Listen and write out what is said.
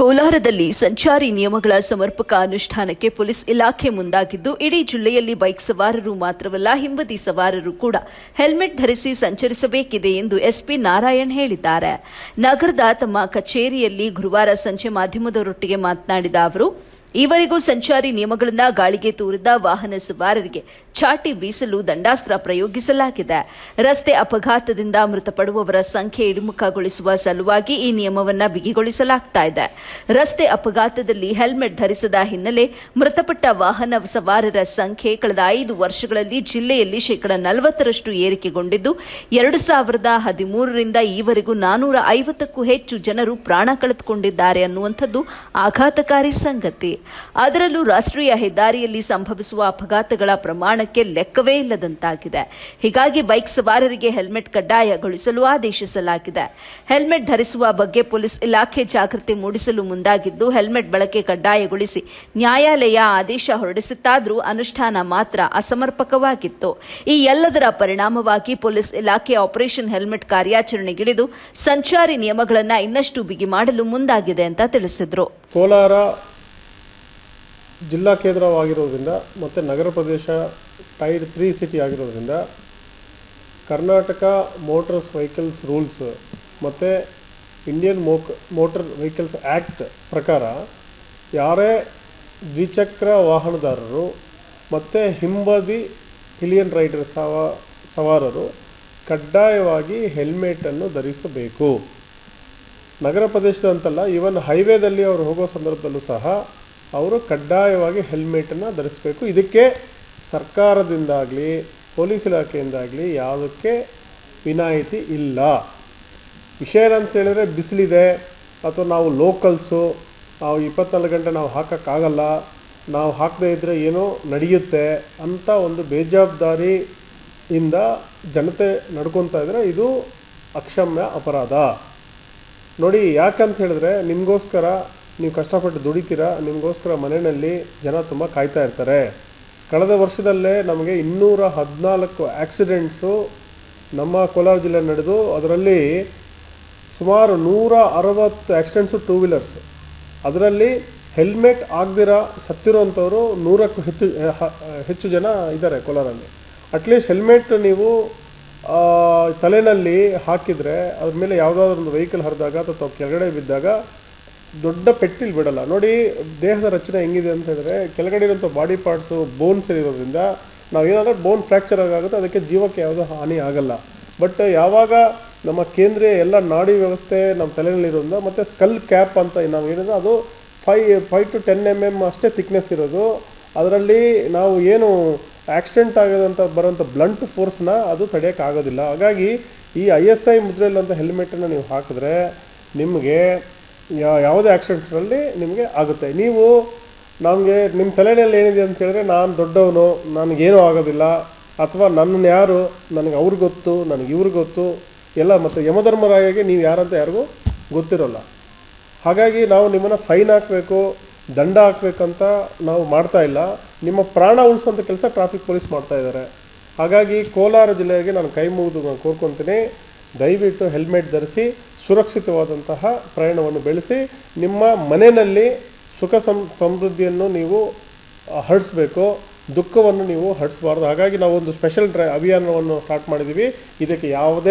ಕೋಲಾರದಲ್ಲಿ ಸಂಚಾರಿ ನಿಯಮಗಳ ಸಮರ್ಪಕ ಅನುಷ್ಠಾನಕ್ಕೆ ಪೊಲೀಸ್ ಇಲಾಖೆ ಮುಂದಾಗಿದ್ದು, ಇಡೀ ಜಿಲ್ಲೆಯಲ್ಲಿ ಬೈಕ್ ಸವಾರರು ಮಾತ್ರವಲ್ಲ, ಹಿಂಬದಿ ಸವಾರರು ಕೂಡ ಹೆಲ್ಮೆಟ್ ಧರಿಸಿ ಸಂಚರಿಸಬೇಕಿದೆ ಎಂದು ಎಸ್ಪಿ ನಾರಾಯಣ್ ಹೇಳಿದ್ದಾರೆ. ನಗರದ ತಮ್ಮ ಕಚೇರಿಯಲ್ಲಿ ಗುರುವಾರ ಸಂಜೆ ಮಾಧ್ಯಮದವರೊಟ್ಟಿಗೆ ಮಾತನಾಡಿದ ಅವರು ಈವರೆಗೂ ಸಂಚಾರಿ ನಿಯಮಗಳನ್ನು ಗಾಳಿಗೆ ತೂರಿದ ವಾಹನ ಸವಾರರಿಗೆ ಚಾಟಿ ಬೀಸಲು ದಂಡಾಸ್ತ್ರ ಪ್ರಯೋಗಿಸಲಾಗಿದೆ. ರಸ್ತೆ ಅಪಘಾತದಿಂದ ಮೃತಪಡುವವರ ಸಂಖ್ಯೆ ಇಳಿಮುಖಗೊಳಿಸುವ ಸಲುವಾಗಿ ಈ ನಿಯಮವನ್ನು ಬಿಗಿಗೊಳಿಸಲಾಗ್ತಾ ಇದೆ. ರಸ್ತೆ ಅಪಘಾತದಲ್ಲಿ ಹೆಲ್ಮೆಟ್ ಧರಿಸದ ಹಿನ್ನೆಲೆ ಮೃತಪಟ್ಟ ವಾಹನ ಸವಾರರ ಸಂಖ್ಯೆ ಕಳೆದ ಐದು ವರ್ಷಗಳಲ್ಲಿ ಜಿಲ್ಲೆಯಲ್ಲಿ ಶೇಕಡ ನಲವತ್ತರಷ್ಟು ಏರಿಕೆಗೊಂಡಿದ್ದು, ಎರಡು ಸಾವಿರದ ಹದಿಮೂರರಿಂದ ಈವರೆಗೂ ನಾನೂರ ಐವತ್ತಕ್ಕೂ ಹೆಚ್ಚು ಜನರು ಪ್ರಾಣ ಕಳೆದುಕೊಂಡಿದ್ದಾರೆ ಅನ್ನುವಂಥದ್ದು ಆಘಾತಕಾರಿ ಸಂಗತಿ. ಅದರಲ್ಲೂ ರಾಷ್ಟ್ರೀಯ ಹೆದ್ದಾರಿಯಲ್ಲಿ ಸಂಭವಿಸುವ ಅಪಘಾತಗಳ ಪ್ರಮಾಣಕ್ಕೆ ಲೆಕ್ಕವೇ ಇಲ್ಲದಂತಾಗಿದೆ. ಹೀಗಾಗಿ ಬೈಕ್ ಸವಾರರಿಗೆ ಹೆಲ್ಮೆಟ್ ಕಡ್ಡಾಯಗೊಳಿಸಲು ಆದೇಶಿಸಲಾಗಿದೆ. ಹೆಲ್ಮೆಟ್ ಧರಿಸುವ ಬಗ್ಗೆ ಪೊಲೀಸ್ ಇಲಾಖೆ ಜಾಗೃತಿ ಮೂಡಿಸಲು ಮುಂದಾಗಿದ್ದು, ಹೆಲ್ಮೆಟ್ ಬಳಕೆ ಕಡ್ಡಾಯಗೊಳಿಸಿ ನ್ಯಾಯಾಲಯ ಆದೇಶ ಹೊರಡಿಸಿತ್ತಾದರೂ ಅನುಷ್ಠಾನ ಮಾತ್ರ ಅಸಮರ್ಪಕವಾಗಿತ್ತು. ಈ ಎಲ್ಲದರ ಪರಿಣಾಮವಾಗಿ ಪೊಲೀಸ್ ಇಲಾಖೆ ಆಪರೇಷನ್ ಹೆಲ್ಮೆಟ್ ಕಾರ್ಯಾಚರಣೆಗಿಳಿದು ಸಂಚಾರಿ ನಿಯಮಗಳನ್ನು ಇನ್ನಷ್ಟು ಬಿಗಿ ಮಾಡಲು ಮುಂದಾಗಿದೆ ಅಂತ ತಿಳಿಸಿದರು. ಕೋಲಾರ ಜಿಲ್ಲಾ ಕೇಂದ್ರವಾಗಿರೋದ್ರಿಂದ ಮತ್ತು ನಗರ ಪ್ರದೇಶ ಟೈರ್ ತ್ರೀ ಸಿಟಿ ಆಗಿರೋದ್ರಿಂದ ಕರ್ನಾಟಕ ಮೋಟರ್ಸ್ ವೆಹಿಕಲ್ಸ್ ರೂಲ್ಸ್ ಮತ್ತು ಇಂಡಿಯನ್ ಮೋಕ್, ಮೋಟರ್ ವೆಹಿಕಲ್ಸ್ ಆ್ಯಕ್ಟ್ ಪ್ರಕಾರ ಯಾರೇ ದ್ವಿಚಕ್ರ ವಾಹನದಾರರು ಮತ್ತು ಹಿಂಬದಿ ಹಿಲಿಯನ್ ರೈಡರ್ ಸವ, ಸವಾರರು ಕಡ್ಡಾಯವಾಗಿ ಹೆಲ್ಮೆಟನ್ನು ಧರಿಸಬೇಕು. ನಗರ ಪ್ರದೇಶದಂತಲ್ಲ ಈವನ್ ಹೈವೇದಲ್ಲಿ ಅವರು ಹೋಗೋ ಸಂದರ್ಭದಲ್ಲೂ ಸಹ ಅವರು ಕಡ್ಡಾಯವಾಗಿ ಹೆಲ್ಮೆಟನ್ನು ಧರಿಸಬೇಕು. ಇದಕ್ಕೆ ಸರ್ಕಾರದಿಂದಾಗಲಿ, ಪೊಲೀಸ್ ಇಲಾಖೆಯಿಂದಾಗಲಿ ಯಾವುದಕ್ಕೆ ವಿನಾಯಿತಿ ಇಲ್ಲ. ವಿಷಯ ಏನಂತ ಹೇಳಿದ್ರೆ ಬಿಸಿಲಿದೆ, ಅಥವಾ ನಾವು ಲೋಕಲ್ಸು ನಾವು ಇಪ್ಪತ್ನಾಲ್ಕು ಗಂಟೆ ನಾವು ಹಾಕೋಕ್ಕಾಗಲ್ಲ, ನಾವು ಹಾಕದೇ ಇದ್ದರೆ ಏನೋ ನಡೆಯುತ್ತೆ ಅಂತ ಒಂದು ಬೇಜವಾಬ್ದಾರಿಯಿಂದ ಜನತೆ ನಡ್ಕೊತಾ ಇದ್ದರೆ ಇದು ಅಕ್ಷಮ್ಯ ಅಪರಾಧ. ನೋಡಿ, ಯಾಕಂತ ಹೇಳಿದ್ರೆ ನಿಮಗೋಸ್ಕರ ನೀವು ಕಷ್ಟಪಟ್ಟು ದುಡಿತೀರಾ? ನಿಮಗೋಸ್ಕರ ಮನೆಯಲ್ಲಿ ಜನ ತುಂಬ ಕಾಯ್ತಾ ಇರ್ತಾರೆ. ಕಳೆದ ವರ್ಷದಲ್ಲೇ ನಮಗೆ ಇನ್ನೂರ ಹದಿನಾಲ್ಕು ಆಕ್ಸಿಡೆಂಟ್ಸು ನಮ್ಮ ಕೋಲಾರ ಜಿಲ್ಲೆ ನಡೆದು, ಅದರಲ್ಲಿ ಸುಮಾರು ನೂರ ಅರವತ್ತು ಆಕ್ಸಿಡೆಂಟ್ಸು ಟೂ ವೀಲರ್ಸ್. ಅದರಲ್ಲಿ ಹೆಲ್ಮೆಟ್ ಆಗದಿರ ಸತ್ತಿರೋಂಥವ್ರು ನೂರಕ್ಕೂ ಹೆಚ್ಚು ಹೆಚ್ಚು ಜನ ಇದ್ದಾರೆ ಕೋಲಾರಲ್ಲಿ. ಅಟ್ಲೀಸ್ಟ್ ಹೆಲ್ಮೆಟ್ ನೀವು ತಲೆನಲ್ಲಿ ಹಾಕಿದರೆ, ಅದ್ರ ಮೇಲೆ ಯಾವುದಾದ್ರೊಂದು ವೆಹಿಕಲ್ ಹರಿದಾಗ ಅಥವಾ ಕೆಳಗಡೆ ಬಿದ್ದಾಗ ದೊಡ್ಡ ಪೆಟ್ಟಿಲ್ ಬಿಡಲ್ಲ. ನೋಡಿ, ದೇಹದ ರಚನೆ ಹೆಂಗಿದೆ ಅಂತ ಹೇಳಿದ್ರೆ, ಕೆಳಗಡೆ ಇರೋಂಥ ಬಾಡಿ ಪಾರ್ಟ್ಸು ಬೋನ್ಸ್ ಇರೋದ್ರಿಂದ ನಾವು ಏನಾದರೂ ಬೋನ್ ಫ್ರ್ಯಾಕ್ಚರ್ ಆಗುತ್ತೆ ಅದಕ್ಕೆ ಜೀವಕ್ಕೆ ಯಾವುದೋ ಹಾನಿ ಆಗಲ್ಲ. ಬಟ್ ಯಾವಾಗ ನಮ್ಮ ಕೇಂದ್ರೀಯ ಎಲ್ಲ ನಾಡಿ ವ್ಯವಸ್ಥೆ ನಮ್ಮ ತಲೆಯಲ್ಲಿರೋದ್ರಿಂದ ಮತ್ತು ಸ್ಕಲ್ ಕ್ಯಾಪ್ ಅಂತ ನಾವು ಏನಿದೆ ಅದು five five to ten M M ಅಷ್ಟೇ ಥಿಕ್ನೆಸ್ ಇರೋದು. ಅದರಲ್ಲಿ ನಾವು ಏನು ಆಕ್ಸಿಡೆಂಟ್ ಆಗೋದಂತ ಬರೋಂಥ ಬ್ಲಂಟ್ ಫೋರ್ಸ್ನ ಅದು ತಡೆಯೋಕ್ಕಾಗೋದಿಲ್ಲ ಹಾಗಾಗಿ ಈ ಐ ಎಸ್ ಐ ಮುದ್ರೆಯಲ್ಲಂಥ ಹೆಲ್ಮೆಟನ್ನು ನೀವು ಹಾಕಿದ್ರೆ ನಿಮಗೆ ಯಾವುದೇ ಆಕ್ಸಿಡೆಂಟ್ನಲ್ಲಿ ನಿಮಗೆ ಆಗುತ್ತೆ. ನೀವು ನಮಗೆ ನಿಮ್ಮ ತಲೆಯಲ್ಲಿ ಏನಿದೆ ಅಂತ ಹೇಳಿದ್ರೆ ನಾನು ದೊಡ್ಡವನು, ನನಗೇನೂ ಆಗೋದಿಲ್ಲ. ಅಥವಾ ನನ್ನನ್ನು ಯಾರು? ನನಗೆ ಅವ್ರಿಗೆ ಗೊತ್ತು, ನನಗೆ ಇವ್ರಿಗೆ ಗೊತ್ತು. ಎಲ್ಲ ಮತ್ತು ಯಮಧರ್ಮರಾಯಗೆ ನೀವು ಯಾರಂತ ಯಾರಿಗೂ ಗೊತ್ತಿರೋಲ್ಲ. ಹಾಗಾಗಿ ನಾವು ನಿಮ್ಮನ್ನು ಫೈನ್ ಹಾಕಬೇಕು, ದಂಡ ಹಾಕಬೇಕಂತ ನಾವು ಮಾಡ್ತಾ ಇಲ್ಲ. ನಿಮ್ಮ ಪ್ರಾಣ ಉಳಿಸುವಂಥ ಕೆಲಸ ಟ್ರಾಫಿಕ್ ಪೊಲೀಸ್ ಮಾಡ್ತಾ ಇದ್ದಾರೆ ಹಾಗಾಗಿ ಕೋಲಾರ ಜಿಲ್ಲೆಗೆ ನಾನು ಕೈ ಮುಗಿದು ನಾನು ಕೋರ್ಕೊತೀನಿ. ದಯವಿಟ್ಟು ಹೆಲ್ಮೆಟ್ ಧರಿಸಿ ಸುರಕ್ಷಿತವಾದಂತಹ ಪ್ರಯಾಣವನ್ನು ಬೆಳೆಸಿ, ನಿಮ್ಮ ಮನೆಯಲ್ಲಿ ಸುಖ ಸಂ, ಸಮೃದ್ಧಿಯನ್ನು ನೀವು ಹರಡಿಸ್ಬೇಕು, ದುಃಖವನ್ನು ನೀವು ಹರಡಿಸ್ಬಾರ್ದು. ಹಾಗಾಗಿ ನಾವು ಒಂದು ಸ್ಪೆಷಲ್ ಡ್ರೈ, ಅಭಿಯಾನವನ್ನು ಸ್ಟಾರ್ಟ್ ಮಾಡಿದ್ದೀವಿ. ಇದಕ್ಕೆ ಯಾವುದೇ